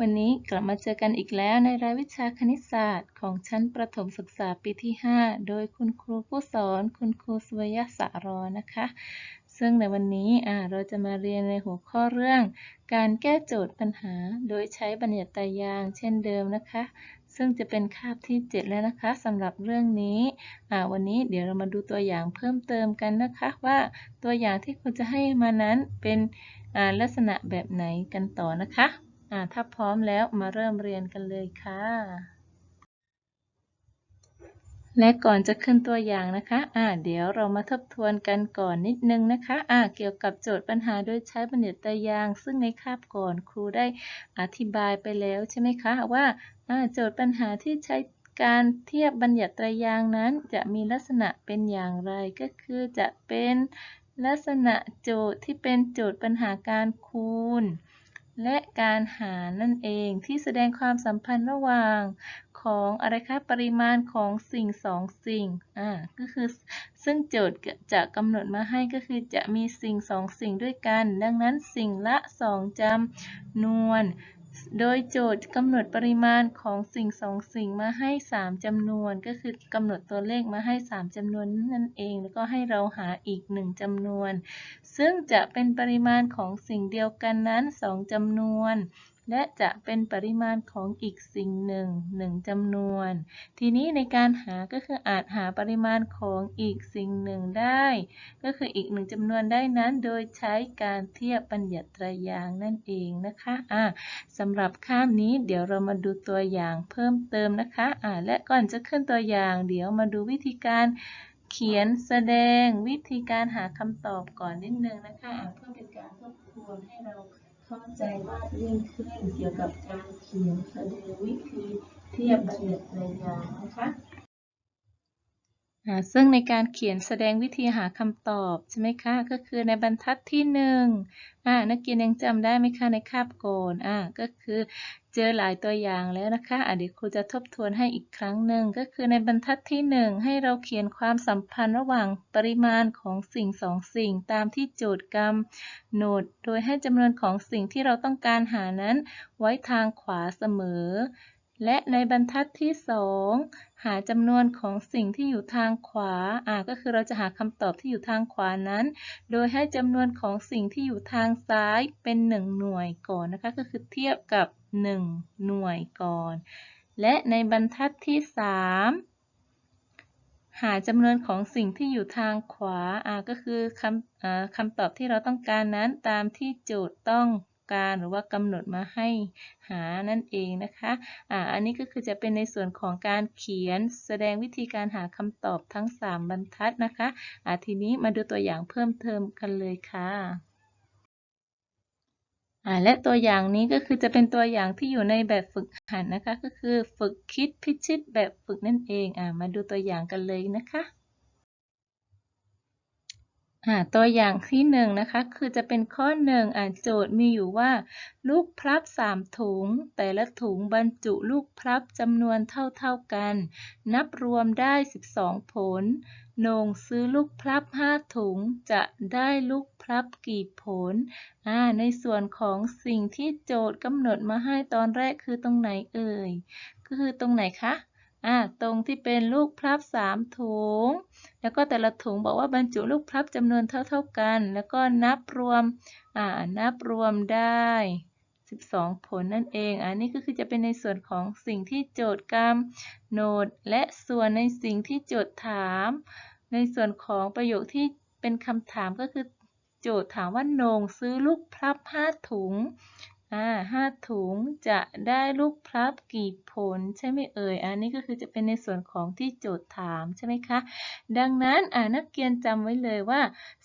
วันนี้กลับมาเจอกันอีกแล้วในรายวิชาคณิตศาสตร์ ของชั้นประถมศึกษาปีที่ 5 โดยคุณครูผู้สอนคุณครูสวยสะรอนะคะ ซึ่งในวันนี้เราจะมาเรียนในหัวข้อเรื่อง การแก้โจทย์ปัญหา โดยใช้บัญญัติตรยาง เช่นเดิมนะคะ ซึ่งจะเป็นคาบที่ 7 แล้วนะคะสำหรับเรื่องนี้วันนี้เดี๋ยวเรามาดูตัวอย่างเพิ่มเติมกันนะคะว่าตัวอย่างที่คุณจะให้มานั้นเป็นลักษณะแบบไหนกันต่อนะคะ อ่าถ้าพร้อมแล้วมาเริ่มเรียนกันเลยค่ะ และก่อนจะขึ้นตัวอย่างนะคะอ่าเดี๋ยวเรามาทบทวนกันก่อนนิดนึงนะคะอ่าเกี่ยวกับโจทย์ปัญหาโดยใช้บัญญัติตรยาง ซึ่งในคาบก่อนครูได้อธิบายไปแล้วใช่ไหมคะว่าอ่าโจทย์ปัญหาที่ใช้การเทียบบัญญัติตรยางนั้นจะมีลักษณะเป็นอย่างไรก็คือจะเป็นลักษณะโจทย์ที่เป็นโจทย์ปัญหาการคูณ และการหารนั่นเองที่แสดงความสัมพันธ์ระหว่างของอะไรคะปริมาณของสิ่งสองสิ่งอ่าก็คือซึ่งโจทย์จะกำหนดมาให้ก็คือจะมีสิ่งสองสิ่งด้วยกัน ดังนั้นสิ่งละสองจำนวน โดยโจทย์กำหนดปริมาณของสิ่งสองสิ่งมาให้ 3จำนวน ก็คือกำหนดตัวเลขมาให้ 3จำนวนนั่นเอง แล้วก็ให้เราหาอีก 1จำนวน ซึ่งจะเป็นปริมาณของสิ่งเดียวกันนั้น 2จำนวน และจะเป็นปริมาณของอีกสิ่งหนึ่ง1จำนวน ทีนี้ในการหาก็คืออาจหาปริมาณของอีกสิ่งหนึ่งได้ ก็คืออีกหนึ่งจำนวนได้นั้น โดยใช้การเทียบบัญญัติไตรยางนั่นเองนะคะอ่าสำหรับคาบนี้เดี๋ยวเรามาดูตัวอย่างเพิ่มเติมนะคะอ่าและก่อนจะขึ้นตัวอย่าง เดี๋ยวมาดูวิธีการเขียนแสดงวิธีการหาคำตอบก่อนนิดนึงนะคะเพื่อเป็นการทบทวนให้เรา เข้าใจมากยิ่งขึ้นเกี่ยวกับการเขียนแสดงวิธีเทียบบัญญัติในยางนะคะซึ่งในการเขียนแสดงวิธีหาคำตอบใช่ไหมคะ ก็คือในบรรทัดที่หนึ่งนักเรียนยังจำได้ไหมคะในคาบโกนอ่าก็คือ เจอหลายตัวอย่างแล้วนะคะอ่าเดี๋ยวครูจะทบทวนให้อีกครั้งหนึ่งก็คือในบรรทัดที่หนึ่งให้เราเขียนความสัมพันธ์ระหว่างปริมาณของสิ่งสองสิ่ง ตามที่โจทย์กำหนด โดยให้จำนวนของสิ่งที่เราต้องการหานั้น ไว้ทางขวาเสมอ และในบรรทัดที่สองหาจำนวนของสิ่งที่อยู่ทางขวา อ่า ก็คือเราจะหาคำตอบที่อยู่ทางขวานั้น โดยให้จำนวนของสิ่งที่อยู่ทางซ้ายเป็น 1 หน่วยก่อนนะคะ ก็คือเทียบกับ 1 หน่วยก่อน และในบรรทัดที่ 3 หาจำนวนของสิ่งที่อยู่ทางขวา อ่า ก็คือคำอคำตอบที่เราต้องการนั้นตามที่โจทย์ต้อง การหรือว่ากำหนดมาให้หานั่นเองนะคะอ่าอันนี้ก็คือจะเป็นในส่วนของการเขียนแสดงวิธีการหาคำตอบทั้ง 3 บรรทัดนะคะอ่าทีนี้มาดูตัวอย่างเพิ่มเติมกันเลยค่ะอ่าและตัวอย่างนี้ก็คือจะเป็นตัวอย่างที่อยู่ในแบบฝึกหัดนะคะ ก็คือฝึกคิดพิชิตแบบฝึกนั่นเองอ่ามาดูตัวอย่างกันเลยนะคะ อ่าตัวอย่างที่หนึ่งนะคะ คือจะเป็นข้อหนึ่งอ่าโจทย์มีอยู่ว่า ลูกพลับสามถุง แต่ละถุงบรรจุลูกพลับจำนวนเท่าๆกัน นับรวมได้ 12 ผลโหน่งซื้อลูกพลับ5ถุงจะได้ลูกพลับกี่ผลอ่าในส่วนของสิ่งที่โจทย์กำหนดมาให้ตอนแรกคือตรงไหนเอ่ย ก็คือตรงไหนคะ อ่าตรงที่เป็นลูกพลับสามถุง แล้วก็แต่ละถุงบอกว่าบรรจุลูกพลับจำนวนเท่าๆกัน แล้วก็นับรวมอ่านับรวมได้ 12 ผลนั่นเอง อันนี้ก็คือจะเป็นในส่วนของสิ่งที่โจทย์กำหนด และส่วนในสิ่งที่โจทย์ถาม ในส่วนของประโยคที่เป็นคำถามก็คือโจทย์ถามว่าโหน่งซื้อลูกพลับ 5 ถุง อ่าห้าถุงจะได้ลูกพลับกี่ผลใช่ไหมเอ่ย อันนี้ก็คือจะเป็นในส่วนของที่โจทย์ถามใช่ไหมคะ ดังนั้นอ่านักเรียนจำไว้เลยว่า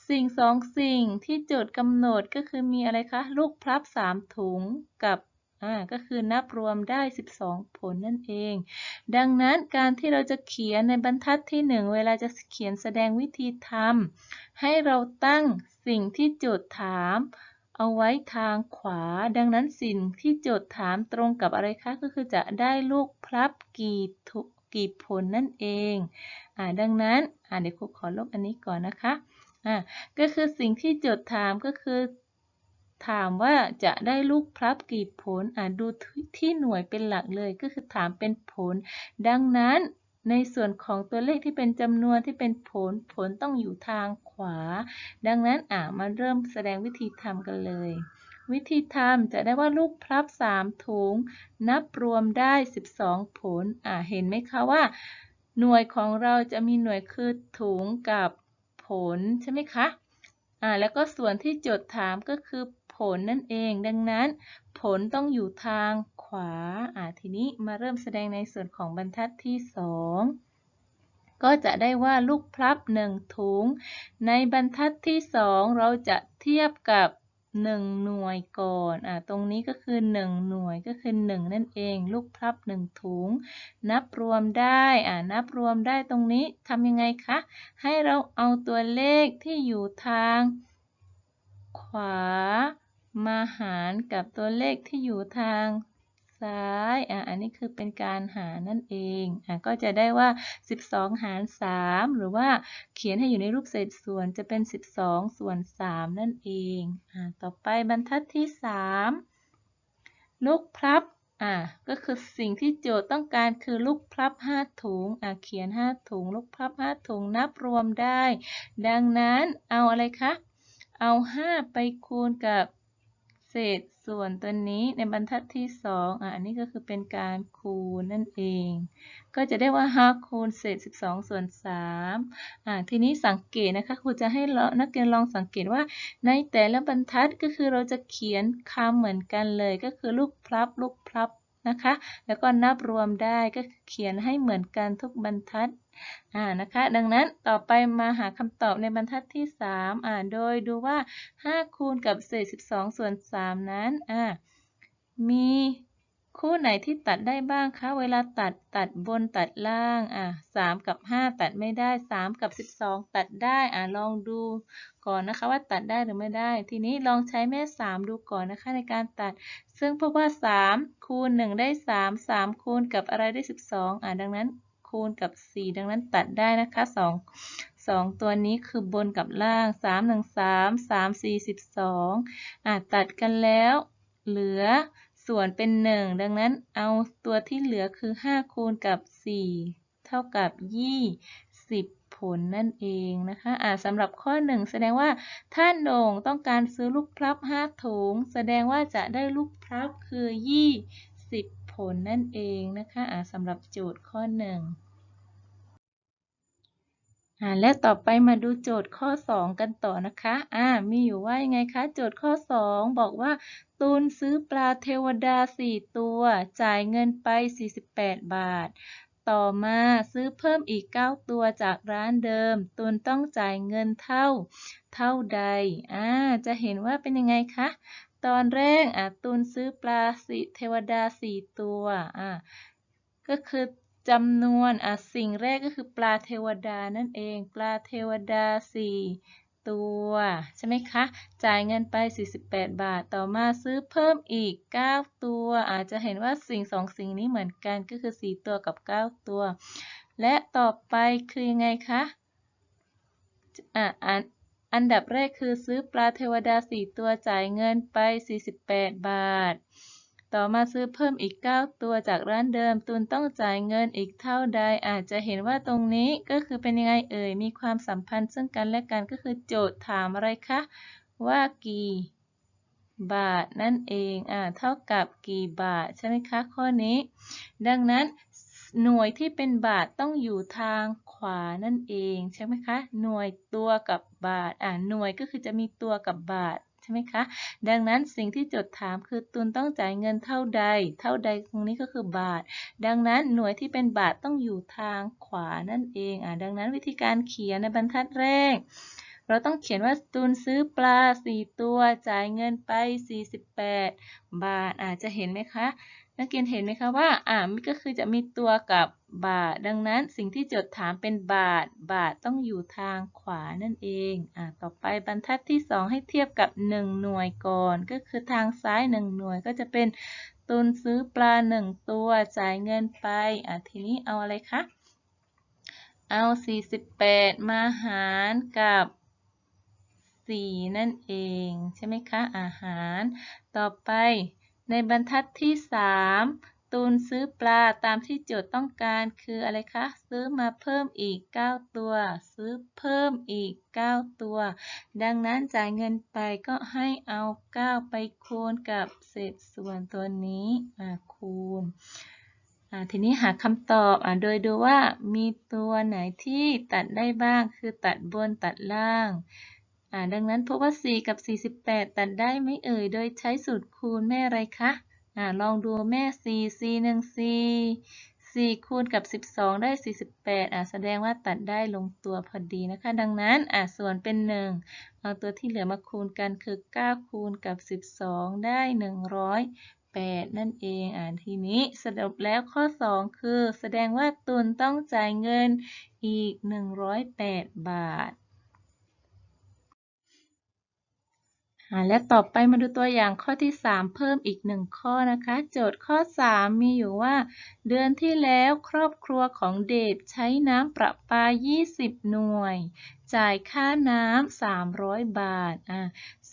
สิ่งสองสิ่งที่โจทย์กำหนดก็คือมีอะไรคะลูกพลับสามถุงกับอ่าก็คือนับรวมได้ 12 ผลนั่นเอง ดังนั้นการที่เราจะเขียนในบรรทัดที่ 1 เวลาจะเขียนแสดงวิธีทำให้เราตั้งสิ่งที่โจทย์ถาม เอาไว้ทางขวา ดังนั้นสิ่งที่โจทย์ถามตรงกับอะไรคะ ก็คือจะได้ลูกพลับกี่กี่ผลนั่นเอง อ่า ดังนั้น อ่า เดี๋ยวครูขอลบอันนี้ก่อนนะคะ อ่า ก็คือสิ่งที่โจทย์ถามก็คือ ถามว่าจะได้ลูกพลับกี่ผล อ่า ดูที่หน่วยเป็นหลักเลย ก็คือถามเป็นผล ดังนั้น ในส่วนของตัวเลขที่เป็นจำนวนที่เป็นผลผลต้องอยู่ทางขวา ดังนั้นอ่ามาเริ่มแสดงวิธีทำกันเลย วิธีทำจะได้ว่าลูกพลับ 3 ถุง นับรวมได้ 12 ผลอ่าเห็นไหมคะว่า หน่วยของเราจะมีหน่วยคือถุงกับผลใช่ไหมคะอ่าแล้วก็ส่วนที่โจทย์ถามก็คือผลนั่นเอง ดังนั้น ผลต้องอยู่ทาง ขวาอ่าทีนี้มาเริ่มแสดงในส่วนของบรรทัดที่ 2 ก็จะได้ว่าลูกพลับ 1 ถุง ในบรรทัดที่ 2 เราจะเทียบกับ1 หน่วยก่อน อ่า ตรงนี้ก็คือ 1 หน่วยก็คือ 1 นั่นเอง ลูกพลับ 1 ถุง นับรวมได้ อ่า นับรวมได้ตรงนี้ทำยังไงคะ ให้เราเอาตัวเลขที่อยู่ทาง ขวา มาหารกับตัวเลขที่อยู่ทาง ซ้าย อะ อันนี้คือเป็นการหารนั่นเอง อะ ก็จะได้ว่า 12 หาร 3 หรือว่าเขียนให้อยู่ในรูปเศษส่วนจะเป็น 12 ส่วน 3 นั่นเอง อะ ต่อไปบรรทัดที่ 3 ลูกพลับ อะ ก็คือสิ่งที่โจทย์ต้องการคือลูกพลับ 5 ถุง อะ เขียน 5 ถุง ลูกพลับ 5 ถุง นับรวมได้ ดังนั้นเอาอะไรคะ เอา 5 ไปคูณกับ เศษส่วนตัวนี้ในบรรทัดที่2อะอันนี้ก็คือเป็นการคูณนั่นเอง ก็จะได้ว่า5คูณเศษ 12 ส่วน3อะทีนี้สังเกตนะคะครูจะให้นักเรียนลองสังเกตว่า ในแต่ละบรรทัดก็คือเราจะเขียนคำเหมือนกันเลย ก็คือลูกพลับลูกพลับนะคะ แล้วก็นับรวมได้ก็เขียนให้เหมือนกันทุกบรรทัด อ่านะคะ ดังนั้นต่อไปมาหาคำตอบในบรรทัดที่ 3 อ่าโดยดูว่า 5 คูณกับเศษ 12 ส่วน 3 นั้นอ่ามีคู่ไหนที่ตัดได้บ้างคะ เวลาตัดตัดบนตัดล่าง อะ3กับ 5 ตัดไม่ได้ 3 กับ 12 ตัดได้ อะลองดูก่อนนะคะว่าตัดได้หรือไม่ได้ ทีนี้ลองใช้แม่ 3 ดูก่อนนะคะในการตัด ซึ่งพบว่า 3 คูณ 1 ได้ 3 3 คูณกับอะไรได้ 12 อะดังนั้น คูณกับ 4 ดังนั้นตัดได้นะคะ 2 2 ตัวนี้คือบนกับล่าง 3 1 3 3 4 12อะตัดกันแล้ว เหลือส่วนเป็น 1 ดังนั้นเอาตัวที่เหลือคือ 5 คูณกับ 4 เท่ากับ 20ผลนั่นเองนะคะอ่าสำหรับข้อ 1 แสดงว่าท่านโด่งต้องการซื้อลูกพลับ 5 ถุง แสดงว่าจะได้ลูกพลับคือ 20 ลนั่นเองนะคะอ่าสำหรับโจทย์ข้อ1อ่าและต่อไปมาดูโจทย์ข้อ 2 กันต่อนะคะอ่ามีอยู่ว่ายังไงคะ โจทย์ข้อ 2 บอกว่า ตูนซื้อปลาเทวดา 4 ตัว จ่ายเงินไป 48 บาท ต่อมาซื้อเพิ่มอีก 9 ตัวจากร้านเดิม ตูนต้องจ่ายเงินเท่า เท่าใด อ่า จะเห็นว่าเป็นยังไงคะ ตอนแรกอะตูนซื้อปลาสีเทวดา4ตัวอ่าก็คือจำนวนอะสิ่งแรกก็คือปลาเทวดานั่นเอง ปลาเทวดา4ตัวใช่ไหมคะ จ่ายเงินไป 48 บาท ต่อมาซื้อเพิ่มอีก 9 ตัว อาจจะเห็นว่าสิ่งสองสิ่งนี้เหมือนกันก็คือ 4 ตัวกับ 9 ตัว และต่อไปคือยังไงคะอะอัน อันดับแรกคือซื้อปลาเทวดา 4 ตัวจ่ายเงินไป 48 บาท ต่อมาซื้อเพิ่มอีก 9 ตัวจากร้านเดิม ตุนต้องจ่ายเงินอีกเท่าใด อาจจะเห็นว่าตรงนี้ก็คือเป็นยังไงเอ่ย มีความสัมพันธ์ซึ่งกันและกันก็คือโจทย์ถามอะไรคะ ว่ากี่บาทนั่นเอง อ่า เท่ากับกี่บาทใช่ไหมคะข้อนี้ ดังนั้นหน่วยที่เป็นบาทต้องอยู่ทาง ขวานั่นเองใช่ไหมคะ หน่วยตัวกับบาท อ่าหน่วยก็คือจะมีตัวกับบาทใช่ไหมคะ ดังนั้นสิ่งที่จดถามคือตุนต้องจ่ายเงินเท่าใด เท่าใดตรงนี้ก็คือบาท ดังนั้นหน่วยที่เป็นบาทต้องอยู่ทางขวานั่นเองอ่าดังนั้นวิธีการเขียนในบรรทัดแรก เราต้องเขียนว่าตูนซื้อปลา 4 ตัว จ่ายเงินไป 48 บาทอาจจะเห็นไหมคะ นักเรียนเห็นไหมคะว่าอ่ามันก็คือจะมีตัวกับบาท ดังนั้นสิ่งที่โจทย์ถามเป็นบาท บาทต้องอยู่ทางขวานั่นเองอ่าต่อไปบรรทัดที่ 2 ให้เทียบกับ 1 หน่วยก่อน ก็คือทางซ้าย 1 หน่วยก็จะเป็นตุนซื้อปลา 1 ตัวจ่ายเงินไปอ่าทีนี้เอาอะไรคะเอา 48 มาหารกับ 4 นั่นเอง ใช่ไหมคะ อาหาร ต่อไป ในบรรทัดที่ 3 ตูนซื้อปลาตามที่โจทย์ต้องการคืออะไรคะ ซื้อมาเพิ่มอีก 9 ตัว ซื้อเพิ่มอีก 9 ตัว ดังนั้นจ่ายเงินไปก็ให้เอา 9 ไปคูณกับเศษส่วนตัวนี้มาคูณทีนี้หาคำตอบอโดยดูว่ามีตัวไหนที่ตัดได้บ้างคือตัดบนตัดล่าง ดังนั้นพบว่า 4 กับ 48 ตัดได้ไม่เอ่ย โดยใช้สูตรคูณแม่อะไรคะอลองดูแม่ 4 4 1 4 4 คูณกับ 12 ได้ 48อ่าแสดงว่าตัดได้ลงตัวพอดีนะคะ ดังนั้นอ่าส่วนเป็น 1 เอาตัวที่เหลือมาคูณกันคือ 9 คูณกับ 12 ได้ 108 นั่นเองอ่าทีนี้สรุปแล้วข้อ 2 คือ แสดงว่าตุนต้องจ่ายเงินอีก 108 บาท และต่อไปมาดูตัวอย่างข้อที่ 3 เพิ่มอีก 1 ข้อนะคะ โจทย์ข้อ 3 มีอยู่ว่า เดือนที่แล้วครอบครัวของเดชใช้น้ำประปา 20 หน่วย จ่ายค่าน้ำ300 บาท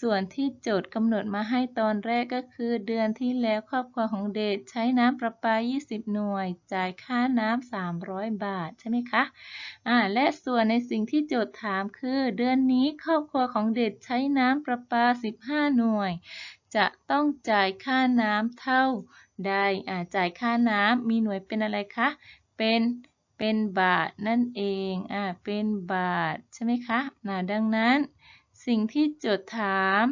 ส่วนที่โจทย์กำหนดมาให้ตอนแรกก็คือ เดือนที่แล้วครอบครัวของเดชใช้น้ำประปา 20 หน่วย จ่ายค่าน้ำ 300 บาท ใช่ไหมคะอ่าและส่วนในสิ่งที่โจทย์ถามคือ เดือนนี้ครอบครัวของเดชใช้น้ำประปา 15 หน่วย จะต้องจ่ายค่าน้ำเท่าใดอ่าจ่ายค่าน้ำมีหน่วยเป็นอะไรคะ เป็นเป็นบาทนั่นเอง อ่า เป็นบาทใช่ไหมคะน่าดังนั้น สิ่งที่โจทย์ถาม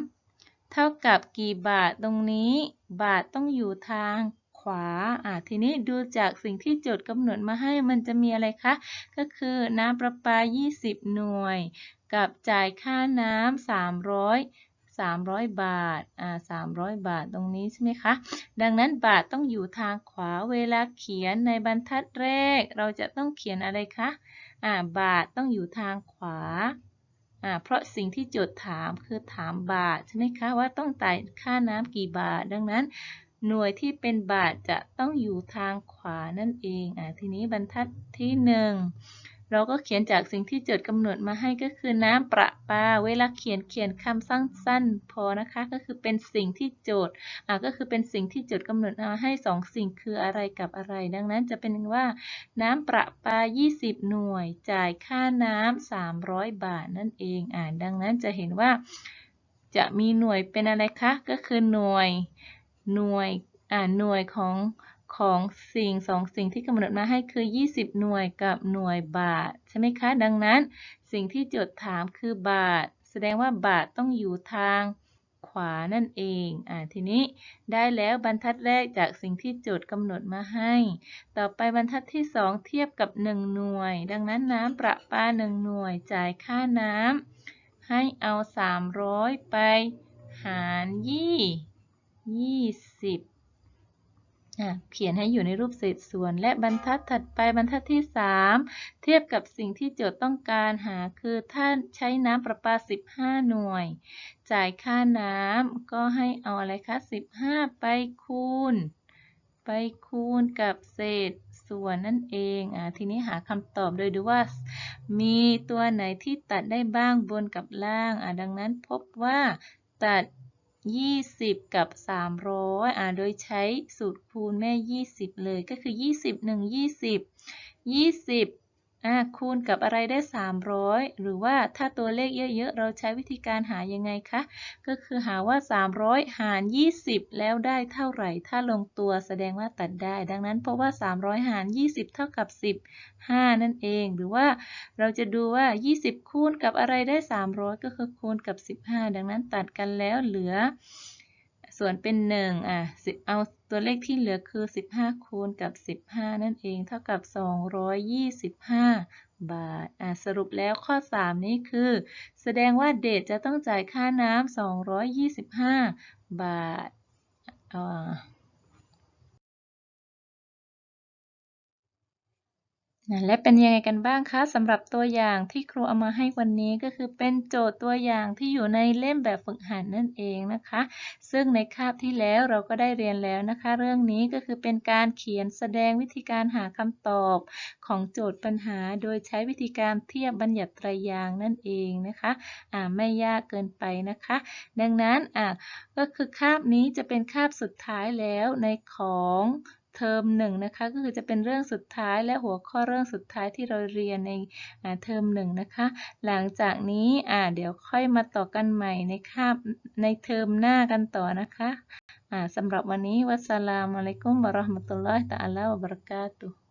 เท่ากับกี่บาทตรงนี้ บาทต้องอยู่ทางขวาอ่าทีนี้ดูจากสิ่งที่โจทย์กำหนดมาให้มันจะมีอะไรคะ ก็คือน้ำประปา 20 หน่วย กับจ่ายค่าน้ำ300 300 บาท อ่า 300 บาทตรงนี้ใช่ไหมคะ ดังนั้นบาทต้องอยู่ทางขวา เวลาเขียนในบรรทัดแรก เราจะต้องเขียนอะไรคะ อ่า บาทต้องอยู่ทางขวาาเพราะสิ่งที่โจทย์ถามคือถามบาทใช่ไหมคะว่าต้องจ่ายค่าน้ำกี่บาท ดังนั้น หน่วยที่เป็นบาทจะต้องอยู่ทางขวานั่นเองอ่าทีนี้บรรทัดที่ 1 เราก็เขียนจากสิ่งที่โจทย์กำหนดมาให้ก็คือน้ำประปา เวลาเขียนเขียนคำสั้นๆ พอนะคะ ก็คือเป็นสิ่งที่โจทย์อ่าก็คือเป็นสิ่งที่โจทย์กำหนดมาให้ 2 สิ่งคืออะไรกับอะไร ดังนั้นจะเป็นว่าน้ำประปา 20 หน่วย จ่ายค่าน้ำ300 บาทนั่นเองอ่าดังนั้นจะเห็นว่า จะมีหน่วยเป็นอะไรคะ ก็คือหน่วยหน่วยอ่าหน่วยของ ของสิ่งสองสิ่งที่กำหนดมาให้คือ 20 หน่วยกับหน่วยบาท ใช่ไหมคะ ดังนั้นสิ่งที่โจทย์ถามคือบาท แสดงว่าบาทต้องอยู่ทางขวานั่นเอง อ่า ทีนี้ได้แล้วบรรทัดแรกจากสิ่งที่โจทย์กำหนดมาให้ ต่อไปบรรทัดที่ 2 เทียบกับ 1 หน่วย ดังนั้นน้ำประปา 1 หน่วยจ่ายค่าน้ำให้เอา 300 ไป หารยี่ยี่สิบ เขียนให้อยู่ในรูปเศษส่วน และบรรทัดถัดไปบรรทัดที่ 3 เทียบกับสิ่งที่โจทย์ต้องการหาคือถ้าใช้น้ำประปา 15 หน่วย จ่ายค่าน้ำก็ให้เอาอะไรคะ 15 ไปคูณ ไปคูณกับเศษส่วนนั่นเองอทีนี้หาคำตอบโดยดูว่า มีตัวไหนที่ตัดได้บ้างบนกับล่างดังนั้นพบว่าตัด 20 กับ 300 อ่า โดยใช้สูตรคูณแม่ 20 เลย ก็คือ 20 1 20 20 คูณกับอะไรได้ 300 หรือว่าถ้าตัวเลขเยอะๆ เราใช้วิธีการหายังไงคะ ก็คือหาว่า 300 หาร 20 แล้วได้เท่าไหร่ ถ้าลงตัวแสดงว่าตัดได้ ดังนั้นเพราะว่า 300 หาร 20 เท่ากับ15นั่นเอง หรือว่าเราจะดูว่า 20 คูณกับอะไรได้ 300 ก็คือคูณกับ 15 ดังนั้นตัดกันแล้วเหลือ ส่วนเป็น1อะเอาตัวเลขที่เหลือคือ 15 คูณกับ 15 นั่นเองเท่ากับ 225 บาทอะสรุปแล้วข้อ 3 นี้คือ แสดงว่าเดทจะต้องจ่ายค่าน้ำ225 บาทอ่า นะและเป็นยังไงกันบ้างคะสำหรับตัวอย่างที่ครูเอามาให้วันนี้ก็คือเป็นโจทย์ตัวอย่างที่อยู่ในเล่มแบบฝึกหัดนั่นเองนะคะ ซึ่งในคาบที่แล้วเราก็ได้เรียนแล้วนะคะ เรื่องนี้ก็คือเป็นการเขียนแสดงวิธีการหาคำตอบของโจทย์ปัญหา โดยใช้วิธีการเทียบบัญญัติตรยางนั่นเองนะคะอ่าไม่ยากเกินไปนะคะ ดังนั้นอะก็คือคาบนี้จะเป็นคาบสุดท้ายแล้วในของ เทอมหนึ่งนะคะ ก็คือจะเป็นเรื่องสุดท้ายและหัวข้อเรื่องสุดท้ายที่เราเรียนในเทอมหนึ่งนะคะ หลังจากนี้เดี๋ยวค่อยมาต่อกันใหม่ในคาบในเทอมหน้ากันต่อนะคะสำหรับวันนี้วัสสลามุอะลัยกุมบะราะห์มะตุลลอฮิตะอัลาวะบะเราะกาตุฮ์